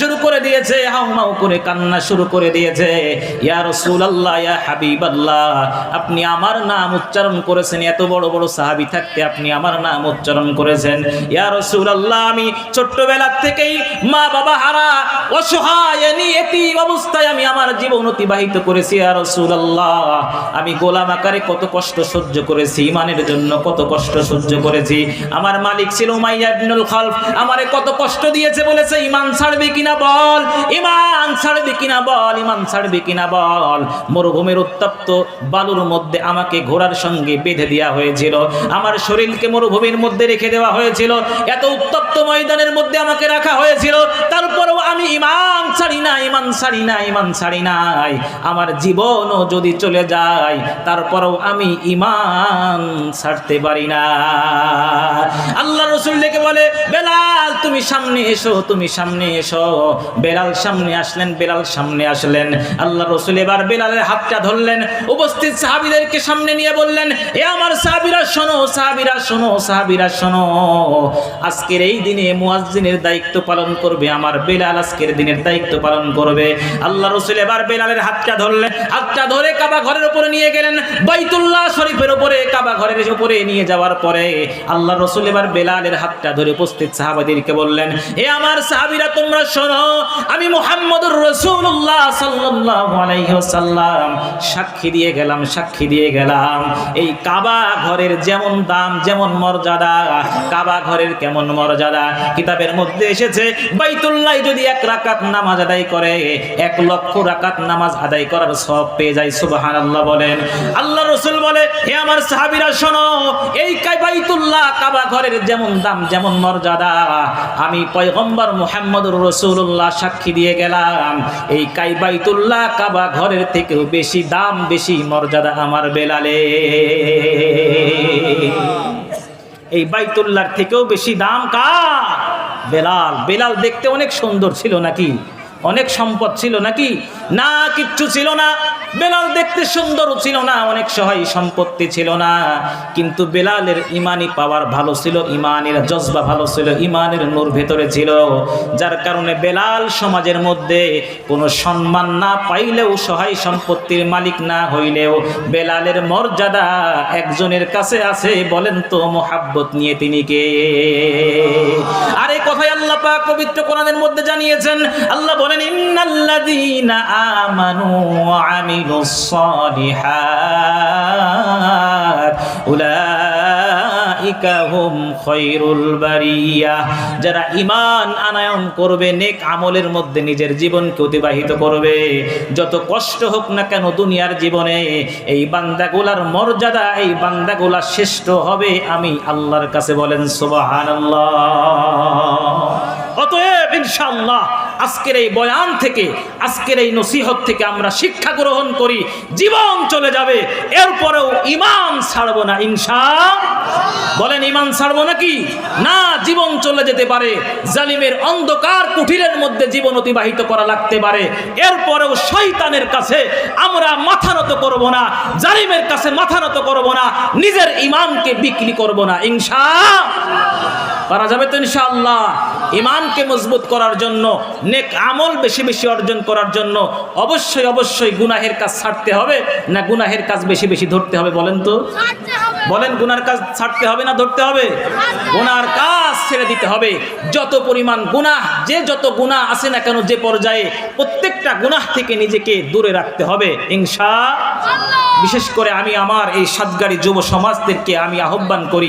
শুরু করে দিয়েছে হাউমাউ করে কান্না শুরু করে দিয়েছে। ইয়া রাসূলুল্লাহ, ইয়া হাবিবাল্লাহ, আপনি আমার নাম উচ্চারণ করেছেন, এত বড় বড় সাহাবী থাকতে আপনি আমার নাম উচ্চারণ করেছেন। ইয়া রাসূলুল্লাহ, আমি ছোট্টবেলা থেকেই মা বাবা হারা অসহায় নিয়তি অবস্থায় আমি আমার জীবন অতিবাহিত করেছি। ইয়া রাসূলুল্লাহ, আমি গোলাম আকারে কত কষ্ট সহ্য করেছি, ইমানের জন্য কত কষ্ট সহ্য করেছি। আমার মালিক ছিল উমাইয়া ইবনুল খালফ, আমারে কত কষ্ট দিয়েছে বলেছে, ইমান ছাড়বে কিনা বল? ইমান ছাড়বে কিনা বল? ইমান ছাড়বে কিনা বল? মরুভূমির উত্তপ্ত বালুর মধ্যে আমাকে ঘোড়ার সঙ্গে বেঁধে দেওয়া হয়েছিল। আমার শরীরকে মরুভূমির মধ্যে রেখে দেওয়া হয়েছিল। এত উত্তপ্ত ময়দানের মধ্যে আমাকে রাখা হয়েছিল। তারপরেও আমি ইমান ছাড়ি না ইমান ছাড়ি না ইমান ছাড়ি নাই। আমার জীবনও যদি চলে যায়, তারপরেও আমি ইমান ছাড়তে পারি না। আল্লাহ রসুল বলে বেলাল তুমি সামনে এসো, তুমি সামনে এসো। বেলাল সামনে আসলেন, বেলাল সামনে আসলেন। আল্লাহ রসুল এবার বেলালের হাতটা ধরলেন, উপস্থিত সাহাবিদেরকে সামনে নিয়ে বললেন, এ আমার সাহাবিরা, শোনো সাহাবিরা শোনো সাহাবিরা, শোনো। আজকের এই দিনে মুয়াজ্জিনের দায়িত্ব পালন করবে আমার বেলাল, আজকের দিনের দায়িত্ব পালন করবে। আল্লাহ রসুল এবার বেলালের হাতটা ধরলেন, হাতটা ধরে কাবা ঘরের উপরে নিয়ে গেলেন, বাইতুল্লাহ শরীফের উপরে, কাবা ঘরের উপরে নিয়ে যাওয়ার পরে আল্লাহ রসুল এবার বেলালের হাতটা ধরে উপস্থিত সাহাবাদেরকে বললেন হে আমার সাহাবিরা, তোমরা শোনো, আমি মুহাম্মদুর রসুল্লাহ সাল্লাল্লাহু আলাইহি ওয়াসাল্লাম। সাক্ষী দিয়ে গেলাম, সাক্ষী দিয়ে গেলাম। এই কাবা ঘরের যেমন দাম, যেমন মর্যাদা। কাবা ঘরের কেমন মর্যাদা? কিতাবের মধ্যে এসেছে, বাইতুল্লাহ যদি এক রাকাত নামাজ আদায় করে, এক লক্ষ রাকাত নামাজ আদায় করার সব পেয়ে যায়, সুবহানাল্লাহ বলেন। আল্লাহ রসুল বলে হে আমার সাহাবিরা, শোনো, এই বাইতুল্লাহ কাবা ঘরের যেমন দাম, যেমন মর্যাদা আমি পয়গম্বর মুহাম্মদুর রসুল্লাহ সাক্ষী দিয়ে গেলাম। এই কাই বাইতুল্লাহ কাবা ঘরের থেকেও বেশি দাম, বেশি মর্যাদা আমার বেলালে। এই বাইতুল্লাহর থেকেও বেশি দাম কা বেলাল। বেলাল দেখতে অনেক সুন্দর ছিল নাকি? অনেক সম্পদ ছিল নাকি? না, কিচ্ছু ছিল না। বেলাল দেখতে সুন্দর ছিল না, অনেক সহায় সম্পত্তি ছিল না। কিন্তু বেলালের ইমানি পাওয়ার ভালো ছিল, ইমানের জজবা ভালো ছিল, ইমানের নূর ভেতরে ছিল। যার কারণে বেলাল সমাজের মধ্যে কোনো সম্মান না পাইলেও, সহায় সম্পত্তির মালিক না হইলেও বেলালের মর্যাদা একজনের কাছে আছে বলেন তো মোহাব্বত নিয়ে তিনি কে? আর কথাই আল্লাহ পাক পবিত্র কোরআনের মধ্যে জানিয়েছেন। আল্লাহ বলেন, ইন্নাল্লাযীনা আমানু ওয়া আমিলুস সালিহাত উলাইকা হুম খায়রুল বারিয়া যারা ঈমান আনায়ন করবে নেক আমলের মধ্যে নিজের জীবনকে অতিবাহিত করবে যত কষ্ট হোক না কেন দুনিয়ার জীবনে এই বান্দাগুলার মর্যাদা এই বান্দাগুলা শ্রেষ্ঠ হবে আমি আল্লাহর কাছে বলেন সুবহানাল্লাহ অতএব ইনশাআল্লাহ আজকের এই বয়ান থেকে, আজকের এই নসিহত থেকে আমরা শিক্ষা গ্রহণ করি, জীবন চলে যাবে, এরপরেও ইমান ছাড়বো না ইনশা বলেন ইমান ছাড়বো নাকি? না, জীবন চলে যেতে পারে, জালিমের অন্ধকার কুঠিরের মধ্যে জীবন অতিবাহিত করা লাগতে পারে, এরপরেও শয়তানের কাছে আমরা মাথা নত করব না, জালিমের কাছে মাথা নত করব না, নিজের ইমানকে বিক্রি করব না ইনশা পারা যাবে তো ইনশাআল্লাহ। ইমানকে মজবুত করার জন্য নেক আমল বেশি বেশি অর্জন করার জন্য অবশ্যই অবশ্যই গুনাহের কাজ ছাড়তে হবে না গুনাহের কাজ বেশি বেশি ধরতে হবে বলেন তো? বলেন গুনার কাজ ছাড়তে হবে না ধরতে হবে? গুনার কাজ ছেড়ে দিতে হবে। যত পরিমাণ গুনাহ যে যত গুনাহ আছে না কেন যে পর্যায়ে প্রত্যেকটা গুনাহ থেকে নিজেকে দূরে রাখতে হবে। ইনশা বিশেষ করে আমি আমার এই সাতগাড়ি যুব সমাজদেরকে আমি আহ্বান করি।